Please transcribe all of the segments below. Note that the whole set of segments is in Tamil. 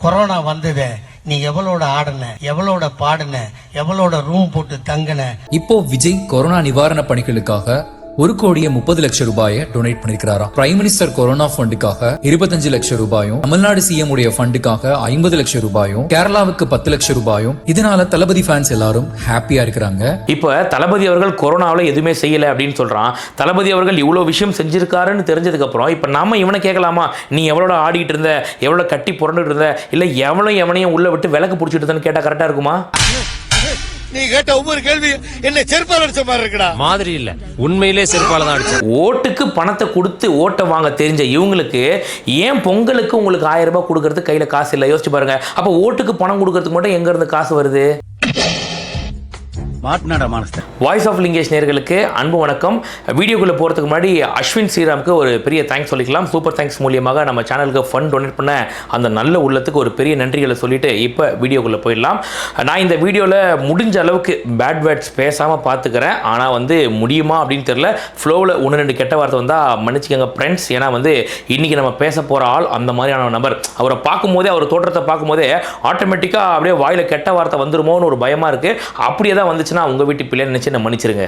கொரோனா வந்தது நீ எவ்வளோட ஆடுன எவ்வளோட பாடின எவ்வளோட ரூம் போட்டு தங்குன? இப்போ விஜய் கொரோனா நிவாரண பணிகளுக்காக ஒரு கோடியே முப்பது லட்சம் ரூபாயை டொனேட் பண்ணிருக்காராம் பிரைம் மினிஸ்டர் கொரோனா ஃபண்டுக்காக இருபத்தஞ்சு லட்சம் ரூபாயும் தமிழ்நாடு சிஎம் உடைய ஃபண்டுக்காக ஐம்பது லட்சம் ரூபாயும் கேரளாவுக்கு பத்து லட்சம் ரூபாயும் இதனால தளபதி ஃபேன்ஸ் எல்லாரும் ஹாப்பியா இருக்கிறாங்க. இப்போ தளபதி அவர்கள் கொரோனாவில் எதுவுமே செய்யலை அப்படின்னு சொல்கிறான் தளபதி அவர்கள் இவ்வளோ விஷயம் செஞ்சிருக்காருன்னு தெரிஞ்சதுக்கப்புறம் இப்போ நாம இவனை கேட்கலாமா? நீ எவ்வளோ ஆடிட்டு இருந்த? எவ்வளோ கட்டி புரண்டுட்டு இருந்த? இல்லை எவ்வளோ எவனையும் உள்ள விட்டு விளக்கு பிடிச்சிட்டு இருந்தேன்னு கேட்டால் கரெக்டாக இருக்குமா? நீ கேட்ட ஒவ்வொரு கேள்வி என்ன செருப்பால் அடிச்ச மாதிரி இருக்குடா. மாதிரி இல்ல. உண்மையிலே செருப்பால தான் அடிச்சு ஓட்டுக்கு பணத்தை கொடுத்து ஓட்டை வாங்க தெரிஞ்ச இவங்களுக்கு ஏன் பொங்கலுக்கு உங்களுக்கு ஆயிரம் ரூபாய் கொடுக்கறது கையில காசு இல்லை? யோசிச்சு பாருங்க. அப்ப ஓட்டுக்கு பணம் கொடுக்கறதுக்கு மட்டும் எங்க இருந்து காசு வருது? வாய்ஸ் ஆஃப் லிங்கேஷ் நேர்களுக்கு அன்பு வணக்கம். வீடியோக்குள்ளே போகிறதுக்கு முன்னாடி அஸ்வின் ஸ்ரீராமுக்கு ஒரு பெரிய தேங்க்ஸ் சொல்லிக்கலாம். சூப்பர் தேங்க்ஸ் மூலியமாக நம்ம சேனலுக்கு ஃபண்ட் டொனேட் பண்ண அந்த நல்ல உள்ளத்துக்கு ஒரு பெரிய நன்றிகளை சொல்லிட்டு இப்போ வீடியோக்குள்ளே போயிடலாம். நான் இந்த வீடியோவில் முடிஞ்ச அளவுக்கு பேட் வேர்ட்ஸ் பேசாமல் பார்த்துக்கிறேன் ஆனால் வந்து முடியுமா அப்படின்னு தெரில ஃப்ளோவில் ஒன்று ரெண்டு கெட்ட வார்த்தை வந்தால் மன்னிச்சுக்கோங்க ஃப்ரெண்ட்ஸ் ஏன்னா வந்து இன்றைக்கி நம்ம பேச போகிற ஆள் அந்த மாதிரியான நபர். அவரை பார்க்கும்போதே அவர் தோற்றத்தை பார்க்கும்போதே ஆட்டோமேட்டிக்காக அப்படியே வாயில் கெட்ட வார்த்தை வந்துருமோன்னு ஒரு பயமாக இருக்குது அப்படியே தான் வந்துச்சுன்னா உங்கள் வீட்டு பிள்ளை நினச்சி நான் மன்னிச்சிருங்க.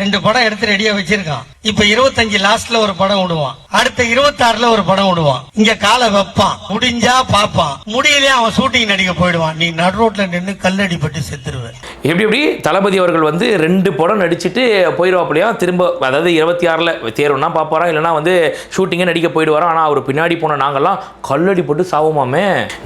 ரெண்டு படம் எடுத்து ரெடியா வச்சிருக்கான். இப்ப இருபத்தஞ்சு லாஸ்ட்ல ஒரு படம் விடுவான். அடுத்த இருபத்தாறுல ஒரு படம் விடுவான். இங்க காலை வைப்பான். முடிஞ்சா பாப்பான் முடியலையே அவன் ஷூட்டிங் நடிக்க போயிடுவான். நீ நடு ரோட்ல நின்று கல்லடி பட்டு செத்துருவ. எப்படி எப்படி? தளபதி அவர்கள் வந்து ரெண்டு படம் நடிச்சுட்டு போயிடுவாப்பிலையா திரும்ப அதாவது இருபத்தி ஆறில் தேர்வுனா பார்ப்பாரா? இல்லைனா வந்து ஷூட்டிங்கே நடிக்க போயிடுவாரா? ஆனால் அவர் பின்னாடி போன நாங்கெல்லாம் கல்லடி போட்டு சாவுமாமே.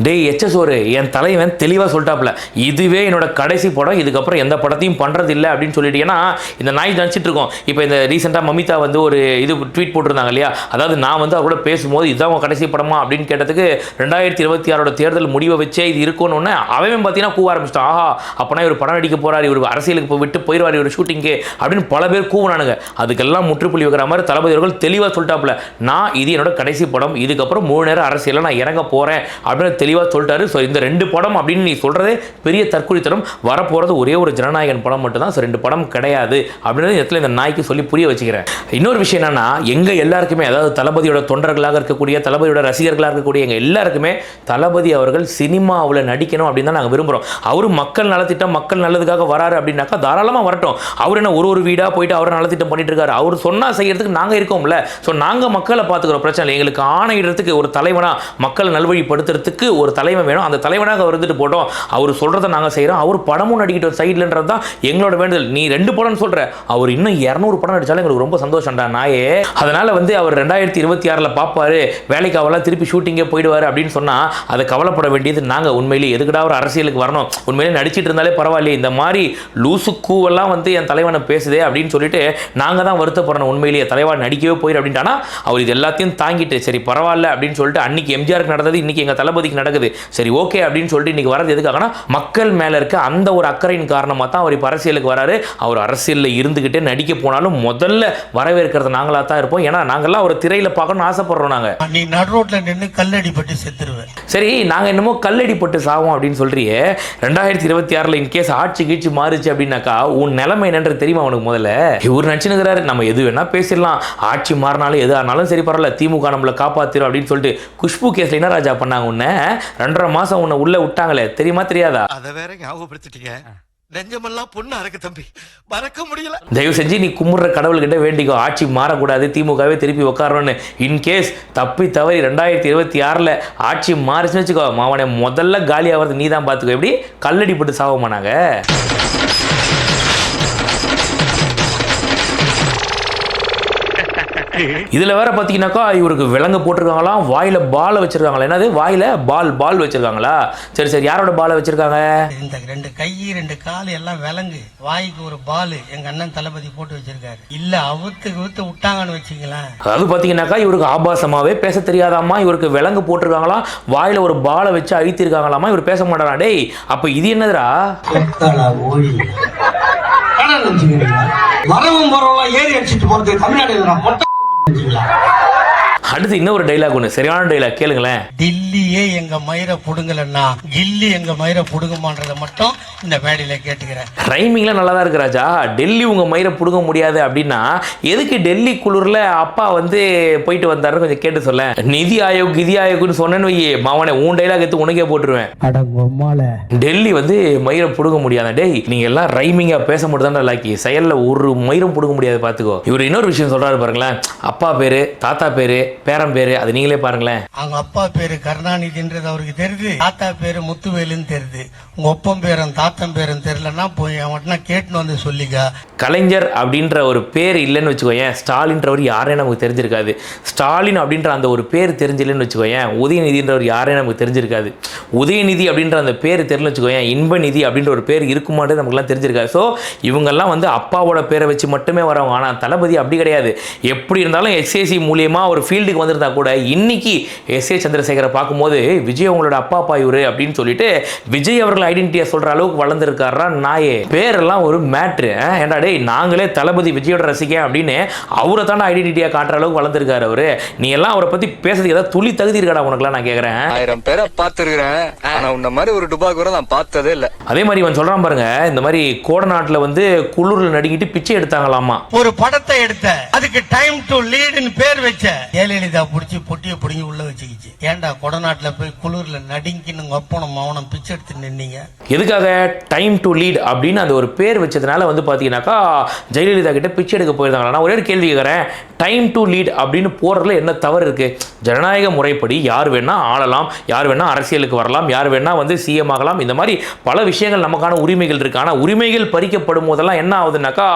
டேய் எச்எஸ் ஒரு என் தலைவன் தெளிவாக சொல்லிட்டாப்ல இதுவே என்னோட கடைசி படம். இதுக்கப்புறம் எந்த படத்தையும் பண்றது இல்லை அப்படின்னு சொல்லிட்டு. ஏன்னா இந்த நாய் நினச்சிட்டு இருக்கோம். இப்போ இந்த ரீசெண்டாக மமிதா வந்து ஒரு இது ட்வீட் போட்டிருந்தாங்க இல்லையா? அதாவது நான் வந்து அவரோட பேசும்போது இதுதான் உங்கள் கடைசி படமா அப்படின்னு கேட்டதுக்கு ரெண்டாயிரத்தி இருபத்தி ஆறோட தேர்தல் முடிவை வச்சே இது இருக்கணும்னு அவன் பார்த்தீங்கன்னா கூவ ஆரம்பிச்சிட்டான். ஆஹா அப்போனா இவர் படம் நடிக்க போறாரு இவர் அரசியலுக்கு போய் விட்டு போயிடுவார் இவர் ஷூட்டிங்கு அப்படின்னு பல பேர் கூவுனானுங்க. அதுக்கெல்லாம் முற்றுப்புள்ளி வைக்கிற மாதிரி தளபதி அவர்கள் தெளிவாக சொல்லிட்டாப்புல. நான் இது என்னோட கடைசி படம் இதுக்கப்புறம் மூணு நேரம் அரசியலில் நான் இறங்க போகிறேன் அப்படின்னு தெளிவாக சொல்லிட்டாரு. ஸோ இந்த ரெண்டு படம் அப்படின்னு நீ சொல்கிறதே பெரிய தற்கொலைத்தனம். வரப்போகிறது ஒரே ஒரு ஜனநாயகன் படம் மட்டும்தான். ஸோ ரெண்டு படம் கிடையாது அப்படின்னு இடத்துல இந்த நாய்க்கு சொல்லி புரிய வச்சுக்கிறேன். இன்னொரு விஷயம் என்னென்னா எங்கள் எல்லாருக்குமே அதாவது தளபதியோட தொண்டர்களாக இருக்கக்கூடிய தளபதியோட ரசிகர்களாக இருக்கக்கூடிய எங்கள் எல்லாருக்குமே தளபதி அவர்கள் சினிமாவில் நடிக்கணும் அப்படின்னு தான் நாங்கள் விரும்புகிறோம் அவர் மக்கள் நலத்திட்டம் மக்கள் நல்லதுக்காக வராரு அப்படின்னாக்கா தாராளமாக வரட்டும். அவர் என்ன ஒரு ஒரு வீடாக போயிட்டு அவர் நலத்திட்டம் பண்ணிட்டு இருக்காரு. அவர் சொன்னால் செய்யறதுக்கு நாங்கள் இருக்கோம்ல. ஸோ நாங்கள் மக்களை பார்த்துக்கிறோம். பிரச்சனை இல்லை. எங்களுக்கு ஆணையிடுறதுக்கு ஒரு தலைவனாக மக்கள் நல்வழிப்படுத்துறதுக்கு ஒரு தலைவன் வேணும். அந்த தலைவனாக அவர் இருந்துட்டு போட்டோம். அவர் சொல்கிறத நாங்கள் செய்கிறோம் அவர் படமும் நடிக்கிட்டோம். சைட்லன்றது தான் எங்களோட வேண்டுதல். நீ ரெண்டு படம்னு சொல்கிற அவர் இன்னும் இரநூறு படம் நடித்தாலும் எங்களுக்கு ரொம்ப சந்தோஷம்டா நாயே. அதனால் வந்து அவர் ரெண்டாயிரத்தி இருபத்தி ஆறில் பார்ப்பாரு வேலைக்கு அவெல்லாம் திருப்பி ஷூட்டிங்கே போயிடுவார் அப்படின்னு சொன்னால் அதை கவலைப்பட வேண்டியது நாங்கள் உண்மையிலேயே. எதுக்குடா ஒரு அரசியலுக்கு வரணும்? உண்மையிலே நடிச்சிட்டு இருந்தாலே பரவாயில்லையே. இந்த மாதிரி லூசு கூவெல்லாம் வந்து என் தலைவனை பேசுதே அப்படின்னு சொல்லிட்டு நாங்கள் தான் வருத்தப்படணும். உண்மையிலேயே தலைவா நடிக்கவே போயிரு அப்படின்ட்டானா அவர் இது எல்லாத்தையும் தாங்கிட்டு சரி பரவாயில்ல அப்படின்னு சொல்லிட்டு அன்னைக்கு எம்ஜிஆருக்கு நடந்தது இன்னைக்கு எங்கள் தளபதிக்கு நடக்குது. சரி ஓகே அப்படின்னு சொல்லிட்டு இன்னைக்கு வரது எதுக்காகனா மக்கள் மேலே இருக்க அந்த ஒரு அக்கறையின் காரணமாக தான் அவர் இப்போ அரசியலுக்கு வராரு. அவர் அரசியலில் இருந்துக்கிட்டே நடிக்க போனாலும் முதல்ல வரவேற்கிறது நாங்களாக தான் இருப்போம். ஏன்னா நாங்கள்லாம் ஒரு திரையில் பார்க்கணும்னு ஆசைப்படுறோம் நாங்கள் நீ நடு ரோட்ல நின்னு கல்லடி பட்டு செத்துருவ சரி நாங்கள் என்னமோ கல்லடி போட்டு சாவோம் அப்படின்னு சொல்றியே. ரெண்டாயிரத்தி இருபத்தி ஆறில் இன்கேஸ் ஆட்சி கீழ்ச்சி மாறுச்சு அப்படின்னாக்கா உன் நிலைமை என்னன்றது தெரியுமா உனக்கு முதல்ல? இவர் நினச்சினுக்கிறாரு நம்ம எது வேணா பேசிடலாம். ஆட்சி மாறினாலும் எது ஆனாலும் சரி பரவாயில்ல. திமுக நம்மளை காப்பாத்திரும் அப்படின்னு சொல்லிட்டு குஷ்பு கேஸ்ல என்ன ராஜா பண்ணாங்க உன்னை? ரெண்டரை மாசம் உன்னை உள்ள விட்டாங்களே. தெரியுமா தெரியாதா? அத வேற ஞாபகப்படுத்திட்டீங்க. நெஞ்சமெல்லாம் பொண்ணா இருக்கு தம்பி. மறக்க முடியல. தயவு செஞ்சு நீ கும்பிட்ற கடவுள்கிட்ட வேண்டிக்கோ. ஆட்சி மாறக்கூடாது. திமுகவே திருப்பி உட்காரணும்னு இன்கேஸ் தப்பி தவறி ரெண்டாயிரத்தி இருபத்தி ஆறில் ஆட்சி மாறிச்சுன்னு வச்சுக்கோ. மாவனை முதல்ல காலி ஆகிறது நீ தான் பார்த்துக்கோ எப்படி? கல்லடி போட்டு நாங்கள் இதுல வேற பாத்தீங்கன்னாக்கா இவருக்கு விலங்கு போட்டிருக்காங்களாம் வாயில பால் வச்சிருக்காங்களா என்னது? வாயில பால் பால் வச்சிருக்காங்களா? சரி சரி யாரோட பாலை வச்சிருக்காங்க? இந்த ரெண்டு கை ரெண்டு கால் எல்லாம் விலங்கு. வாய்க்கு ஒரு பால் எங்க அண்ணன் தளபதி போட்டு வச்சிருக்காரு. இல்ல அவுத்து வித்து விட்டாங்கன்னு வச்சுங்களேன் அதாவது பாத்தீங்கன்னாக்கா இவருக்கு ஆபாசமாவே பேச தெரியாதாமா இவருக்கு விலங்கு போட்டிருக்காங்களாம் வாயில ஒரு பாலை வச்சு அழுத்திருக்காங்களாமா இவர் பேச மாட்டாரா? டேய் அப்ப இது என்னதுடா? ஓடி. வரவும் போறவங்க ஏறி அடிச்சிட்டு போறது தமிழ்நாடு 出来。அடுத்து இன்னொரு டைலாக் ஒன்று சரியான டைலாக் கேளுங்களேன். டில்லியே எங்க மயிரை புடுங்கலன்னா கில்லி எங்க மயிரை புடுங்குமான்றதை மட்டும் இந்த மேடையில கேட்டுக்கிறேன். ரைமிங்லாம் நல்லா தான் இருக்கு ராஜா. டெல்லி உங்க மயிரை புடுங்க முடியாது அப்படின்னா எதுக்கு டெல்லி குளிர்ல அப்பா வந்து போயிட்டு வந்தாருன்னு கொஞ்சம் கேட்டு சொல்ல நிதி ஆயோக் கிதி ஆயோக்னு சொன்னேன்னு வையே. மாவனே உன் டைலாக் எடுத்து உனக்கே போட்டுருவேன். டெல்லி வந்து மயிரை புடுங்க முடியாத? டேய் நீங்க எல்லாம் ரைமிங்கா பேச மட்டும் லாக்கி? செயல்ல ஒரு மயிரும் புடுங்க முடியாது பாத்துக்கோ. இவர் இன்னொரு விஷயம் சொல்றாரு பாருங்களேன். அப்பா பேரு தாத்தா பேரு பேரன் பேரு அது நீங்களே பாருங்களேன். அவங்க அப்பா பேரு கருணாநிதின்றது அவருக்கு தெரியுது தாத்தா பேரு முத்துவேலுன்னு தெரியுது உங்க ஒப்பம் பேரன் தாத்தன் பேரன் தெரியலன்னா போய் அவன்கிட்ட கேட்டுன்னு வந்து சொல்லிக்க. கலைஞர் அப்படின்ற ஒரு பேர் இல்லைன்னு வச்சுக்கோயேன் ஸ்டாலின்றவர் யாரே நமக்கு தெரிஞ்சிருக்காது. ஸ்டாலின் அப்படின்ற அந்த ஒரு பேர் தெரிஞ்சில்லைன்னு வச்சுக்கோயேன் உதயநிதின்றவர் யாரே நமக்கு தெரிஞ்சிருக்காது. உதயநிதி அப்படின்ற அந்த பேர் தெரிஞ்சு வச்சுக்கோயேன் இன்பநிதி அப்படின்ற ஒரு பேர் இருக்குமான்றது நமக்குலாம் தெரிஞ்சிருக்காது. ஸோ இவங்கெல்லாம் வந்து அப்பாவோட பேரை வச்சு மட்டுமே வரவங்க. ஆனால் தளபதி அப்படி கிடையாது. எப்படி இருந்தாலும் எஸ்ஏசி மூலியமா ஒரு ஃபீல்டுக்கு வந்திருந்தா கூட இன்னைக்கு எஸ்ஏ சந்திரசேகரை பார்க்கும்போது விஜய் உங்களோட அப்பா அப்பா இவரு? அப்படின்னு சொல்லிட்டு விஜய் அவர்கள் ஐடென்டிட்டியை சொல்ற அளவுக்கு வளர்ந்துருக்காரா நாயே. பேரெல்லாம் ஒரு மேட்ரு. ஏன்டா டேய் நாங்களே தளபதி விஜயோட ரசிகன் அப்படின்னு அவரை தானே ஐடென்டிட்டியாக காட்டுற அளவுக்கு வளர்ந்துருக்காரு அவரு. நீ எல்லாம் அவரை பத்தி பேசுறதுக்கு ஏதாவது துளி தகுதி இருக்காடா உனக்குலாம் நான் கேட்குறேன் ஆயிரம் பேரை பார்த்திருக்கிறேன். ஆனா உன்ன மாதிரி ஒரு டுபா கூட நான் பார்த்ததே இல்ல. அதே மாதிரி இவன் சொல்றான் பாருங்க இந்த மாதிரி கோடநாட்டில் வந்து குளிரில் நடுங்கிட்டு பிச்சை எடுத்தாங்களாமா. ஒரு படத்தை எடுத்த அதுக்கு டைம் டு லீடுன்னு பேர் வச்ச ஜெயலலிதா பிடிச்சி பொட்டியை பிடிங்கி உள்ள வச்சுக்கிச்சு. ஏன்டா கொடநாட்டில் போய் குளிர்ல நடுங்கின்னு உங்க அப்பனும் பிச்சை எடுத்து நின்னீங்க? எதுக்காக டைம் டு லீட் அப்படின்னு அந்த ஒரு பேர் வச்சதுனால வந்து பார்த்தீங்கன்னாக்கா ஜெயலலிதா கிட்ட பிச்சை எடுக்க போயிருந்தாங்க நான் ஒரே ஒரு கேள்வி கேட்குறேன் டைம் டு லீட் அப்படின்னு போடுறதுல என்ன தவறு இருக்குது ஜனநாயக முறைப்படி யார் வேணால் ஆளலாம் யார் வேணால் அரசியலுக்கு வரலாம் யார் வேணால் வந்து சிஎம் ஆகலாம். இந்த மாதிரி பல விஷயங்கள் நமக்கான உரிமைகள் இருக்குது ஆனால் உரிமைகள் பறிக்கப்படும் போதெல்லாம் என்ன ஆகுதுனாக்கா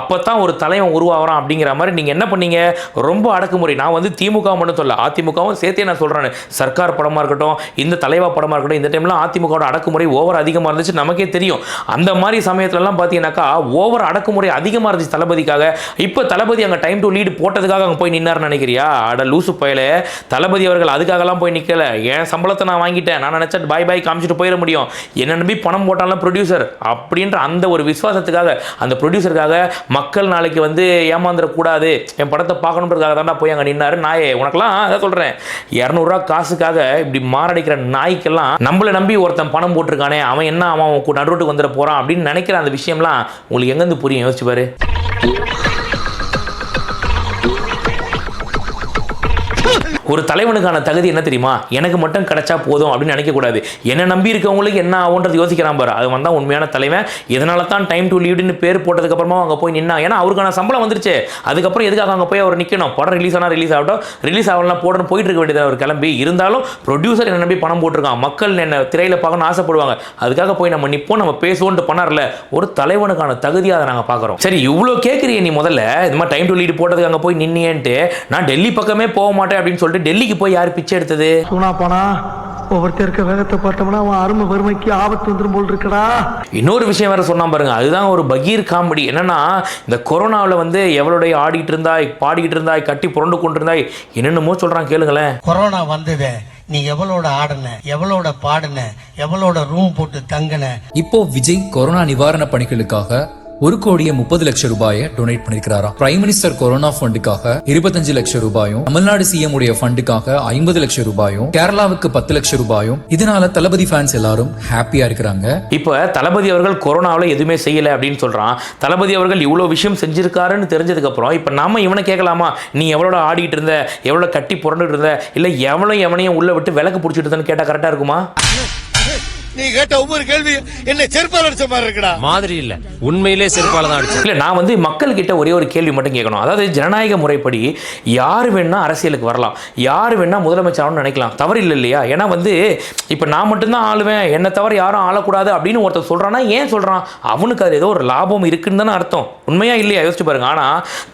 அப்போ தான் ஒரு தலைவன் உருவாகிறான் அப்படிங்கிற மாதிரி நீங்கள் என்ன பண்ணீங்க? ரொம்ப அடக்குமுறை. நான் வந்து திமுக மட்டும் சொல்ல அதிமுகவும் சேர்த்தே நான் சொல்கிறேன் சர்க்கார் படமாக இருக்கட்டும் இந்த தலைவா படமா இருக்கட்டும் இந்த டைம்லாம் அதிமுகவோட அடக்குமுறை ஓவர் அதிகமாக இருந்துச்சு நமக்கே தெரியும். அந்த மாதிரி சமயத்துலலாம் பார்த்தீங்கன்னாக்கா ஓவர் அடக்குமுறை அதிகமாக இருந்துச்சு தளபதிக்காக. இப்போ தளபதி அங்கே டைம் டு லீடு போட்டதுக்காக அங்கே போய் நின்னார்னு நினைக்கிறியா? அட லூசு பயலே. தளபதி அவர்கள் அதுக்காகலாம் போய் நிற்கல என் சம்பளத்தை நான் வாங்கிட்டேன். நான் நினச்சா பாய் பாய் காமிச்சிட்டு போயிட முடியும். என்ன நம்பி பணம் போட்டாலும் ப்ரொடியூசர் அப்படின்ற அந்த ஒரு விசுவாசத்துக்காக அந்த ப்ரொடியூசருக்காக மக்கள் நாளைக்கு வந்து ஏமாந்துடக்கூடாது. என் படத்தை பார்க்கணுன்றதுக்காக தான் போய் அங்கே நின்னாரு. நாயே உனக்கெல்லாம் அதான் சொல்கிறேன் இரநூறுவா காசுக்காக இப்படி மாரடைக்கிற நாய்க்கெல்லாம் நம்மளை நம்பி ஒருத்தன் பணம் போட்டிருக்கானே அவன் என்ன அவன் அவன் நடுரோட்டுக்கு வந்துட போகிறான் அப்படின்னு நினைக்கிற அந்த விஷயம்லாம் உங்களுக்கு எங்கேருந்து புரியும்? யோசிச்சு பாரு. ஒரு தலைவனுக்கான தகுதி என்ன தெரியுமா? எனக்கு மட்டும் கிடைச்சா போதும் அப்படின்னு நினைக்கக்கூடாது. என்ன நம்பி இருக்கவங்களுக்கு என்ன ஆகுன்றது யோசிக்கிறான் பாரு. அது வந்தால் உண்மையான தலைவன். இதனால தான் டைம் டு லீடுன்னு பேர் போட்டதுக்கப்புறமா அங்கே போய் நின்னா ஏன்னா அவருக்கான சம்பளம் வந்துருச்சு. அதுக்கப்புறம் எதுக்காக அங்கே போய் அவர் நிற்கணும் படம் ரிலீஸ் ஆனால் ரிலீஸ் ஆகட்டும். ரிலீஸ் ஆகலாம் போடணும். போயிட்டு இருக்க வேண்டியது அவர் கிளம்பி. இருந்தாலும் ப்ரொடியூசர் என்ன நம்பி பணம் போட்டிருக்கான். மக்கள் என்ன திரையில் பார்க்கணும்னு ஆசைப்படுவாங்க. அதுக்காக போய் நம்ம நிற்போம் நம்ம பேசுவோம்னு பண்ணார்ல. ஒரு தலைவனுக்கான தகுதியாக அதை நாங்கள் பார்க்குறோம். சரி இவ்வளோ கேட்குறீங்க நீ முதல்ல. இது மாதிரி டைம் டு லீடு போட்டதுக்கு அங்கே போய் நின்னியன்ட்டு நான் டெல்லி பக்கமே போக மாட்டேன் அப்படின்னு சொல்லிட்டு டெல்லிக்கு போய் யார் பிச்சை எடுத்தது? சூனா போனா ஒவ்வொருத்தர் இருக்க வேகத்தை பார்த்தோம்னா அவன் அருமை பெருமைக்கு ஆபத்து வந்துரும் போல் இருக்கடா. இன்னொரு விஷயம் வேற சொன்னா பாருங்க. அதுதான் ஒரு பகீர் காமெடி. என்னன்னா இந்த கொரோனாவில் வந்து எவளுடைய ஆடிட்டு இருந்தாய் பாடிக்கிட்டு இருந்தாய் கட்டி புரண்டு கொண்டு இருந்தாய் என்னென்னமோ சொல்றான் கேளுங்களேன். கொரோனா வந்ததே நீ எவளோட ஆடுன எவளோட பாடுன எவளோட ரூம் போட்டு தங்குன? இப்போ விஜய் கொரோனா நிவாரண பணிகளுக்காக ஒரு கோடியே முப்பது லட்சம் ரூபாயை டொனேட் பண்ணிருக்கிறாராம். பிரைம் மினிஸ்டர் கொரோனா ஃபண்டுக்காக இருபத்தஞ்சு லட்சம் ரூபாயும் தமிழ்நாடு சிஎம் உடைய ஃபண்டுக்காக ஐம்பது லட்சம் ரூபாயும் கேரளாவுக்கு பத்து லட்சம் ரூபாயும் இதனால தளபதி ஃபேன்ஸ் எல்லாரும் ஹாப்பியா இருக்கிறாங்க. இப்போ தளபதி அவர்கள் கொரோனாவில் எதுவுமே செய்யலை அப்படின்னு சொல்றான். தளபதி அவர்கள் இவ்வளோ விஷயம் செஞ்சிருக்காருன்னு தெரிஞ்சதுக்கப்புறம் இப்போ நாம இவனை கேட்கலாமா நீ எவ்வளோ ஆடிட்டு இருந்த? எவ்வளோ கட்டி புரண்டுட்டு இருந்த? இல்லை எவ்வளோ எவனையும் உள்ள விட்டு விளக்கு பிடிச்சிட்டு இருந்தேன்னு கேட்டால் கரெக்டாக இருக்குமா? நீ கேட்ட ஒவ்வொரு கேள்வி என்ன செருப்பால் அடிச்ச மாதிரி இருக்கடா. மாதிரி இல்ல. உண்மையிலே செருப்பால தான் அடிச்சு இல்லை நான் வந்து மக்கள் கிட்ட ஒரே ஒரு கேள்வி மட்டும் கேட்கணும். அதாவது ஜனநாயக முறைப்படி யார் வேணா அரசியலுக்கு வரலாம். யார் வேணா முதலமைச்சர் ஆகணும்னு நினைக்கலாம். தவறு இல்லை இல்லையா? ஏன்னா வந்து இப்போ நான் மட்டும்தான் ஆளுவேன். என்னை தவிர யாரும் ஆளக்கூடாது அப்படின்னு ஒருத்தர் சொல்கிறான்னா ஏன் சொல்றான்? அவனுக்கு அது ஏதோ ஒரு லாபம் இருக்குன்னு தானே அர்த்தம். உண்மையா இல்லையா? யோசிச்சு பாருங்க. ஆனா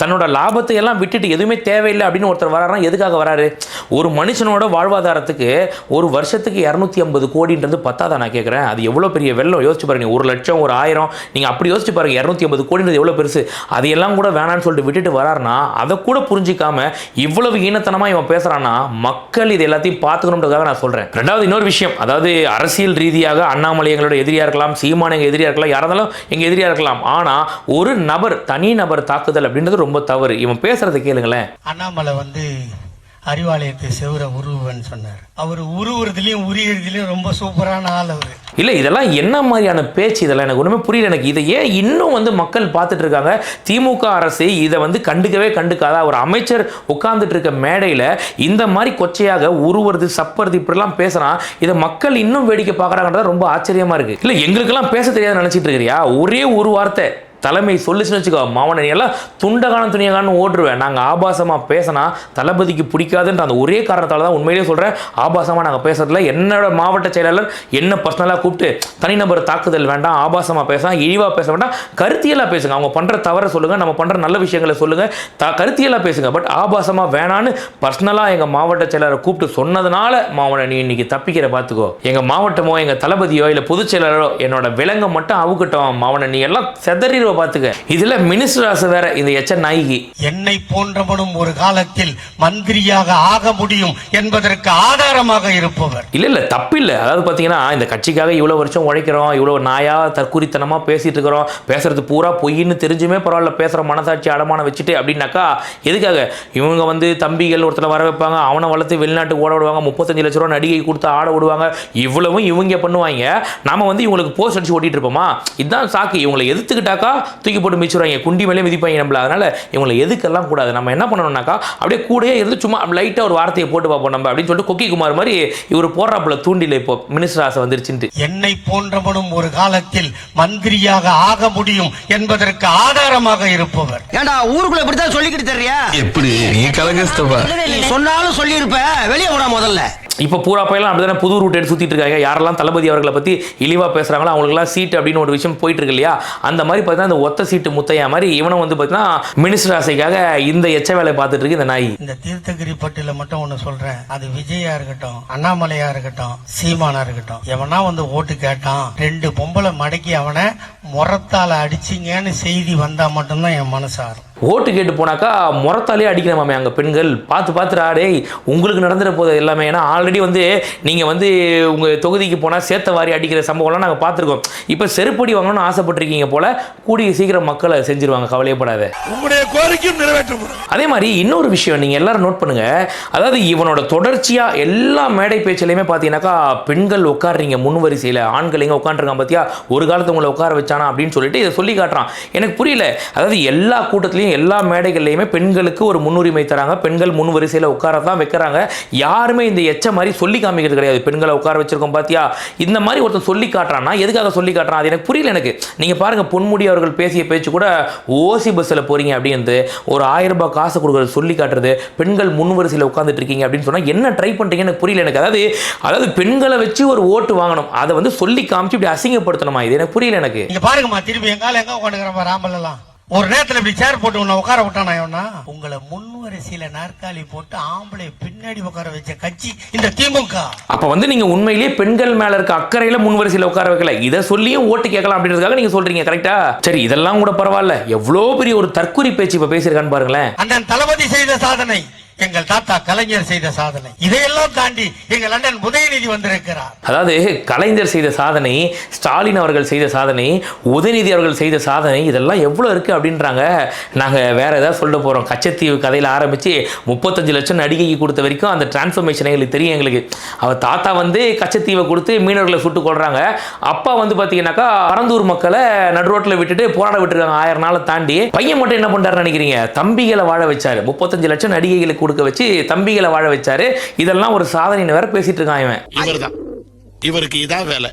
தன்னோட லாபத்தை எல்லாம் விட்டுட்டு எதுவுமே தேவையில்லை அப்படின்னு ஒருத்தர் வராருன்னா எதுக்காக வராரு? ஒரு மனுஷனோட வாழ்வாதாரத்துக்கு ஒரு வருஷத்துக்கு இரநூத்தி ஐம்பது கோடின்றது பத்தாதா நான் கேட்குறேன் அது எவ்வளோ பெரிய வெள்ளம்? யோசிச்சு பாருங்க ஒரு லட்சம் ஒரு ஆயிரம் நீங்கள் அப்படி யோசிச்சு பாருங்க இரநூத்தி ஐம்பது கோடின்றது எவ்வளோ பெருசு? அதையெல்லாம் கூட வேணான்னு சொல்லிட்டு விட்டுட்டு வராருன்னா அதை கூட புரிஞ்சிக்காம இவ்வளவு ஈனத்தனமாக இவன் பேசுகிறான்னா மக்கள் இது எல்லாத்தையும் பார்த்துக்கணுன்றதுக்காக நான் சொல்கிறேன் ரெண்டாவது இன்னொரு விஷயம் அதாவது அரசியல் ரீதியாக அண்ணாமலை எங்களோட எதிரியாக இருக்கலாம் சீமான எங்கள் எதிரியாக இருக்கலாம் யாராலும் எங்கள் எதிரியாக இருக்கலாம். ஆனால் ஒரு நபர் தனி நபர் தாக்குதல் அப்படின்றது ரொம்ப தவறு. இவன் பேசுறதை கேளுங்களேன். அண்ணாமலை வந்து அறிவாலயத்தை செவர உருவுன்னு சொன்னார். அவர் உருவுறதுலயும் உரியறதுலயும் ரொம்ப சூப்பரான ஆள் அவர். இல்ல இதெல்லாம் என்ன மாதிரியான பேச்சு இதெல்லாம்? எனக்கு ஒண்ணுமே புரியல எனக்கு. இதை ஏன் இன்னும் வந்து மக்கள் பார்த்துட்டு இருக்காங்க? திமுக அரசு இதை வந்து கண்டுக்கவே கண்டுக்காத? ஒரு அமைச்சர் உட்கார்ந்துட்டு இருக்க மேடையில இந்த மாதிரி கொச்சையாக உருவுறது சப்பறது இப்படிலாம் பேசுறான் இதை மக்கள் இன்னும் வேடிக்கை பார்க்கறாங்கன்றது ரொம்ப ஆச்சரியமா இருக்கு. இல்ல எங்களுக்கெல்லாம் பேச தெரியாது நினைச்சிட்டு இருக்கிறியா? ஒரே ஒரு வார்த்தை. தலைமை சொல்லிச்சுன்னு வச்சுக்கோ மாவன நீ எல்லாம் துண்டகான துணியகான்னு ஓட்டுருவேன் நாங்கள் ஆபாசமாக பேசினா தளபதிக்கு பிடிக்காதுன்ற அந்த ஒரே காரணத்தால் தான் உண்மையிலேயே சொல்கிறேன் ஆபாசமாக நாங்கள் பேசுறதுல என்னோட மாவட்ட செயலாளர் என்ன பர்சனலாக கூப்பிட்டு தனிநபர் தாக்குதல் வேண்டாம் ஆபாசமாக பேசலாம் இழிவாக பேச வேண்டாம் கருத்தியலாக பேசுங்க. அவங்க பண்ணுற தவறை சொல்லுங்கள் நம்ம பண்ணுற நல்ல விஷயங்களை சொல்லுங்கள் த கருத்தியலாக பேசுங்க. பட் ஆபாசமாக வேணான்னு பர்சனலாக எங்கள் மாவட்ட செயலாளரை கூப்பிட்டு சொன்னதுனால மாவட்ட நீ இன்னைக்கு தப்பிக்கிற பார்த்துக்கோ எங்கள் மாவட்டமோ எங்கள் தளபதியோ இல்லை பொதுச் செயலாளரோ என்னோட விலங்கை மட்டும் அவுக்கட்டும் மாவன நீ எல்லாம் செதறிடுவ பார்த்துக்க இதில் மினிஸ்டர் ஆசை வேற இந்த எச்ச நாய்க்கு என்னை போன்றவனும் ஒரு காலத்தில் மந்திரியாக ஆக முடியும் என்பதற்கு ஆதாரமாக இருப்பவர். இல்ல இல்ல தப்பு இல்ல அதாவது பாத்தீங்கன்னா இந்த கட்சிக்காக இவ்வளவு வருஷம் உழைக்கிறோம் இவ்வளவு நாயா தற்குறித்தனமா பேசிட்டு இருக்கிறோம். பேசுறது பூரா பொய்ன்னு தெரிஞ்சுமே பரவாயில்ல பேசுற மனசாட்சி அடமானம் வச்சுட்டு அப்படின்னாக்கா எதுக்காக? இவங்க வந்து தம்பிகள் ஒருத்தர் வர வைப்பாங்க அவனை வளர்த்து வெளிநாட்டுக்கு ஓட விடுவாங்க முப்பத்தஞ்சு லட்ச ரூபா நடிகை கொடுத்து ஆட விடுவாங்க. இவ்வளவும் இவங்க பண்ணுவாங்க. நாம வந்து இவங்களுக்கு போஸ்ட் அடிச்சு ஓட்டிட்டு இருப்போமா? இதுதான் சாக்கு. இவங்களை எதிர்த்துக்கிட்டாக்கா தூக்கி போட்டு மிச்சிடுவாங்க குண்டி மேலே மிதிப்பாங்க நம்மள. அதனால இவங்களை எதுக்கெல்லாம் கூடாது. நம்ம என்ன பண்ணணும்னாக்கா அப்படியே கூடயே இருந்து சும்மா லைட்டாக ஒரு வார்த்தையை போட்டு பார்ப்போம் நம்ம அப்படின்னு சொல்லிட்டு கொக்கி குமார் மாதிரி இவர் போடுறாப்புல தூண்டில இப்போ மினிஸ்டர் ஆசை வந்துருச்சுன்ட்டு. என்னை போன்றவனும் ஒரு காலத்தில் மந்திரியாக ஆக முடியும் என்பதற்கு ஆதாரமாக இருப்பவர். ஏண்டா ஊருக்குள்ள இப்படித்தான் சொல்லிக்கிட்டு தெரியா? எப்படி? நீ கலங்கஸ்தபா நீ சொன்னாலும் சொல்லியிருப்ப. வெளியே விட முதல்ல. இப்போ பூரா பையெல்லாம் அப்படிதானே புது ரூட் எடுத்து சுற்றிட்டு இருக்காங்க. யாரெல்லாம் தளபதி அவர்களை பற்றி இழிவாக பேசுகிறாங்களோ அவங்களுக்குலாம் சீட் அப்படின்னு ஒரு விஷயம் போயிட்டு இருக்கு இல்லையா? அந்த மாதிரி பார்த்தீங்கன்னா இந்த ஒத்த சீட்டு முத்தையா மாதிரி இவனும் வந்து பார்த்தீங்கன்னா மினிஸ்டர் ஆசைக்காக இந்த எச்ச வேலை பார்த்துட்டு இருக்கு இந்த நாய். இந்த தீர்த்தகிரி பட்டியல மட்டும் ஒண்ணு சொல்றேன். அது விஜயா இருக்கட்டும் அண்ணாமலையா இருக்கட்டும் சீமானா இருக்கட்டும். எவனா வந்து ஓட்டு கேட்டான் ரெண்டு பொம்பளை மடக்கி அவனை முறத்தால அடிச்சிங்கன்னு செய்தி வந்தா மட்டும்தான் என் மனசாரும் ஓட்டு கேட்டு போனாக்கா முறத்தாலே அடிக்கிறமாமே அங்கே பெண்கள்? பார்த்து பார்த்து டேய் உங்களுக்கு நடந்துட போகுது எல்லாமே. ஏன்னா ஆல்ரெடி வந்து நீங்கள் வந்து உங்கள் தொகுதிக்கு போனால் சேத்த வாரி அடிக்கிற சம்பவம்லாம் நாங்கள் பார்த்துருக்கோம். இப்போ செருப்படி வாங்கணும்னு ஆசைப்பட்டிருக்கீங்க போல கூடிய சீக்கிரம் மக்களை செஞ்சிருவாங்க கவலையப்படாத. உங்களுடைய கோரிக்கையும் நிறைவேற்றப்படும் அதே மாதிரி இன்னொரு விஷயம் நீங்கள் எல்லாரும் நோட் பண்ணுங்க. அதாவது இவனோட தொடர்ச்சியாக எல்லா மேடை பேச்சிலையுமே பார்த்தீங்கன்னாக்கா பெண்கள் உட்காடுறீங்க முன் வரிசையில் ஆண்கள் எங்கே உட்காந்துருக்காங்க பார்த்தியா ஒரு காலத்து உங்களை உட்கார வச்சானா அப்படின்னு சொல்லிட்டு இதை சொல்லி காட்டுறான். எனக்கு புரியல. அதாவது எல்லா கூட்டத்திலையும் எல்லா மேடைகள்லையுமே பெண்களுக்கு ஒரு முன்னுரிமை தராங்க. பெண்கள் முன் வரிசையில் உட்கார தான் வைக்கிறாங்க. யாருமே இந்த எச்ச மாதிரி சொல்லி காமிக்கிறது கிடையாது. பெண்களை உட்கார வச்சிருக்கோம் பார்த்தியா இந்த மாதிரி ஒருத்தன் சொல்லி காட்டுறான்னா எதுக்காக சொல்லி காட்டுறான்? அது எனக்கு புரியல எனக்கு. நீங்கள் பாருங்கள் பொன்முடி அவர்கள் பேசிய பேச்சு கூட ஓசி பஸ்ஸில் போகிறீங்க அப்படின்றது ஒரு ஆயிரம் ரூபாய் காசு கொடுக்குறது சொல்லி காட்டுறது பெண்கள் முன் வரிசையில் உட்காந்துட்டு இருக்கீங்க அப்படின்னு சொன்னால் என்ன ட்ரை பண்ணுறீங்கன்னு எனக்கு புரியல எனக்கு. அதாவது அதாவது பெண்களை வச்சு ஒரு ஓட்டு வாங்கணும். அதை வந்து சொல்லி காமிச்சு இப்படி அசிங்கப்படுத்தணுமா? இது எனக்கு புரியல எனக்கு. பாருங்கம்மா திருப்பி எங்கால எங்க உட்காந்துக்கிறப்ப ராம்பல் எல்லாம் ஒரு நேரத்துல இப்படி சேர் போட்டு உன்னை உட்கார விட்டானா இவனா? உங்களை முன் வரிசையில நாற்காலி போட்டு ஆம்பளை பின்னாடி உட்கார வச்ச கட்சி இந்த திமுக. அப்போ வந்து நீங்கள் உண்மையிலேயே பெண்கள் மேலே இருக்க அக்கறையில் முன் வரிசையில் உட்கார வைக்கல. இதை சொல்லியும் ஓட்டு கேட்கலாம் அப்படின்றதுக்காக நீங்கள் சொல்கிறீங்க கரெக்டா சரி இதெல்லாம் கூட பரவாயில்ல. எவ்வளோ பெரிய ஒரு தற்குறி பேச்சு இப்போ பேசியிருக்கான்னு பாருங்களேன். அண்ணன் தளபதி செய்த சாதனை. எங்கள் தாத்தா கலைஞர் செய்த சாதனை. இதையெல்லாம் தாண்டி எங்கள் அண்ணன் உதயநிதி வந்திருக்கிறார். அதாவது கலைஞர் செய்த சாதனை ஸ்டாலின் அவர்கள் செய்த சாதனை உதயநிதி அவர்கள் செய்த சாதனை இதெல்லாம் எவ்வளோ இருக்குது அப்படின்றாங்க. நாங்கள் வேற ஏதாவது சொல்ல போகிறோம் கச்சத்தீவு கதையில் ஆரம்பித்து முப்பத்தஞ்சு லட்சம் நடிகைக்கு கொடுத்த வரைக்கும் அந்த டிரான்ஸ்ஃபர்மேஷன் எங்களுக்கு தெரியும் எங்களுக்கு. அவர் தாத்தா வந்து கச்சத்தீவை கொடுத்து மீனவர்களை சுட்டு கொள்றாங்க அப்பா வந்து பார்த்தீங்கன்னாக்கா பரந்தூர் மக்களை நடுரோட்டில் விட்டுட்டு போராட விட்டுருக்காங்க. ஆயிரம் நாளை தாண்டி பையன் மட்டும் என்ன பண்ணுறாருன்னு நினைக்கிறீங்க? தம்பிகளை வாழ வச்சார். முப்பத்தஞ்சு லட்சம் நடிகைகளுக்கு கொடுக்க வச்சு தம்பிகளை வாழ வச்சாரு. இதெல்லாம் ஒரு சாதனைன்னு வேற பேசிட்டு இருக்கான் இவன். இவர்தான். இவருக்கு இதான் வேலை.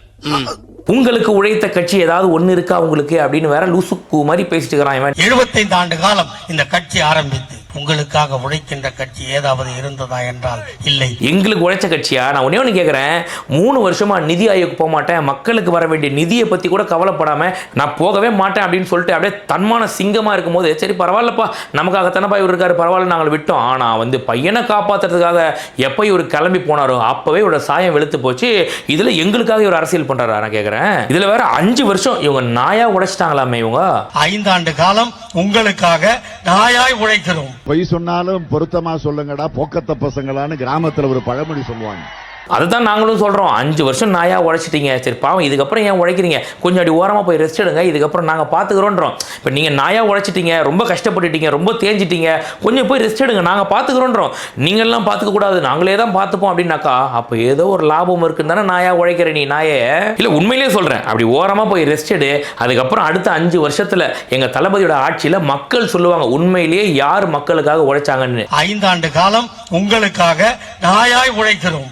உங்களுக்கு உழைத்த கட்சி ஏதாவது ஒன்று இருக்கா உங்களுக்கு அப்படின்னு வேற லூசுக்கு மாதிரி பேசிட்டு இருக்கிறான் இவன். எழுபத்தைந்து ஆண்டு காலம் இந்த கட்சி ஆரம்பித்து உங்களுக்காக உழைக்கின்ற கட்சி ஏதாவது இருந்ததா என்றால் இல்லை. எங்களுக்கு உழைச்ச கட்சியா? நான் ஒன்னே ஒன்று கேட்குறேன் மூணு வருஷமா நிதி ஆயோக் போக மாட்டேன். மக்களுக்கு வர வேண்டிய நிதியை பற்றி கூட கவலைப்படாம நான் போகவே மாட்டேன் அப்படின்னு சொல்லிட்டு அப்படியே தன்மான சிங்கமாக இருக்கும்போது சரி பரவாயில்லப்பா. நமக்காகத்தானப்பா இவர் இருக்காரு. பரவாயில்ல நாங்கள் விட்டோம். ஆனால் வந்து பையனை காப்பாற்றுறதுக்காக எப்போ இவர் கிளம்பி போனாரோ அப்போவே இவரோட சாயம் வெளுத்து போச்சு. இதில் எங்களுக்காக இவர் அரசியல் பண்ணுறாரா நான் கேட்குறேன் இதில் வேற அஞ்சு வருஷம் இவங்க நாயா உடைச்சிட்டாங்களாமே இவங்க. ஐந்தாண்டு காலம் உங்களுக்காக நாயாய் உழைக்கிறோம். பொய் சொன்னாலும் பொருத்தமா சொல்லுங்கடா போக்கத்த பசங்களான்னு கிராமத்துல ஒரு பழமொழி சொல்லுவாங்க. அதை தான் நாங்களும் சொல்கிறோம் அஞ்சு வருஷம் நாயா உழைச்சிட்டீங்க. சரி பாவம் இதுக்கப்புறம் ஏன் உழைக்கிறீங்க? கொஞ்சம் அடி ஓரமாக போய் ரெஸ்ட் எடுங்க. இதுக்கப்புறம் நாங்கள் பார்த்துக்குறோன்றோம் இப்போ நீங்கள் நாயா உழைச்சிட்டீங்க ரொம்ப கஷ்டப்பட்டுட்டீங்க ரொம்ப தேஞ்சிட்டீங்க கொஞ்சம் போய் ரெஸ்ட் எடுங்க. நாங்கள் பார்த்துக்குறோன்றோம் நீங்கள்லாம் பார்த்துக்க கூடாது. நாங்களே தான் பார்த்துப்போம் அப்படின்னாக்கா அப்போ ஏதோ ஒரு லாபம் இருக்குன்னு தானே நாயா உழைக்கிற நீ நாயே? இல்லை உண்மையிலேயே சொல்கிறேன் அப்படி ஓரமாக போய் ரெஸ்ட் எடு. அதுக்கப்புறம் அடுத்த அஞ்சு வருஷத்தில் எங்கள் தளபதியோட ஆட்சியில் மக்கள் சொல்லுவாங்க உண்மையிலேயே யார் மக்களுக்காக உழைச்சாங்கன்னு? ஐந்தாண்டு காலம் உங்களுக்காக நாயாய் உழைக்கிறோம்.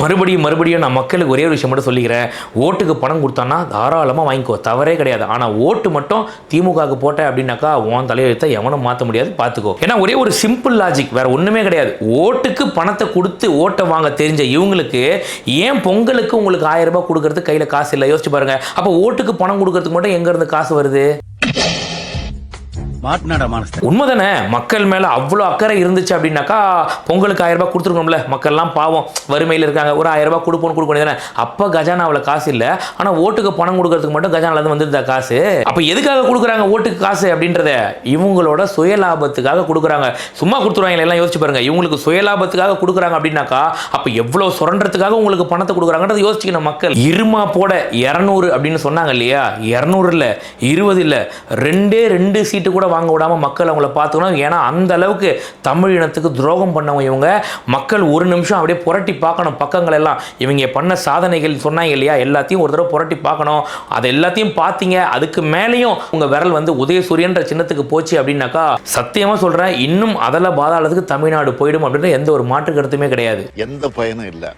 மறுபடியும் மறுபடியும் நான் மக்களுக்கு ஒரே ஒரு விஷயம் மட்டும் சொல்லிக்கிறேன். ஓட்டுக்கு பணம் கொடுத்தான்னா தாராளமாக வாங்கிக்கோ. தவறே கிடையாது. ஆனால் ஓட்டு மட்டும் திமுகவுக்கு போட்டேன் அப்படின்னாக்கா உன் தலையெழுத்தை எவனும் மாற்ற முடியாது. பார்த்துக்கோ ஏன்னா ஒரே ஒரு சிம்பிள் லாஜிக் வேற ஒன்றுமே கிடையாது. ஓட்டுக்கு பணத்தை கொடுத்து ஓட்டை வாங்க தெரிஞ்ச இவங்களுக்கு ஏன் பொங்கலுக்கு உங்களுக்கு ஆயிரம் ரூபாய் கொடுக்கறதுக்கு கையில் காசு இல்லை? யோசிச்சு பாருங்க. அப்போ ஓட்டுக்கு பணம் கொடுக்கறதுக்கு மட்டும் எங்கேருந்து காசு வருது? உண்மைதானே? மக்கள் மேலே அவ்வளோ அக்கறை இருந்துச்சு அப்படின்னாக்கா பொங்கலுக்கு ஆயிரம் ரூபாய் மக்கள் மக்கள்லாம் பாவம் வறுமையில் இருக்காங்க. ஒரு ஆயிரம் ரூபாய் கொடுப்போம் கொடுக்க தானே அப்போ கஜானாவில் காசு இல்லை. ஆனால் ஓட்டுக்கு பணம் கொடுக்கறதுக்கு மட்டும் கஜானால இருந்து வந்துருந்தா காசு. அப்போ எதுக்காக கொடுக்குறாங்க ஓட்டுக்கு காசு அப்படின்றத? இவங்களோட சுயலாபத்துக்காக கொடுக்குறாங்க. சும்மா கொடுத்துருவாங்க எல்லாம் யோசிச்சு பாருங்க. இவங்களுக்கு சுயலாபத்துக்காக கொடுக்குறாங்க அப்படின்னாக்கா அப்போ எவ்வளோ சுரண்டுறதுக்காக உங்களுக்கு பணத்தை கொடுக்குறாங்கன்றது யோசிக்கணும் மக்கள். இருமா போட இரநூறு அப்படின்னு சொன்னாங்க இல்லையா? இரநூறு இல்லை இருபது இல்லை. ரெண்டே ரெண்டு சீட்டு கூட வாங்க விடாம மக்கள் அவங்கள பார்த்துக்கணும். ஏன்னா அந்த அளவுக்கு தமிழ் இனத்துக்கு துரோகம் பண்ணவங்க இவங்க. மக்கள் ஒரு நிமிஷம் அப்படியே புரட்டி பார்க்கணும் பக்கங்கள் எல்லாம். இவங்க பண்ண சாதனைகள் சொன்னாங்க இல்லையா? எல்லாத்தையும் ஒரு தடவை புரட்டி பார்க்கணும். அது எல்லாத்தையும் பார்த்தீங்க. அதுக்கு மேலேயும் உங்கள் விரல் வந்து உதயசூரியன்ற சின்னத்துக்கு போச்சு அப்படின்னாக்கா சத்தியமாக சொல்கிறேன் இன்னும் அதல பாதாளத்துக்கு தமிழ்நாடு போயிடும் அப்படின்ற எந்த ஒரு மாற்று கருத்துமே கிடையாது. எந்த பயனும் இல்லை.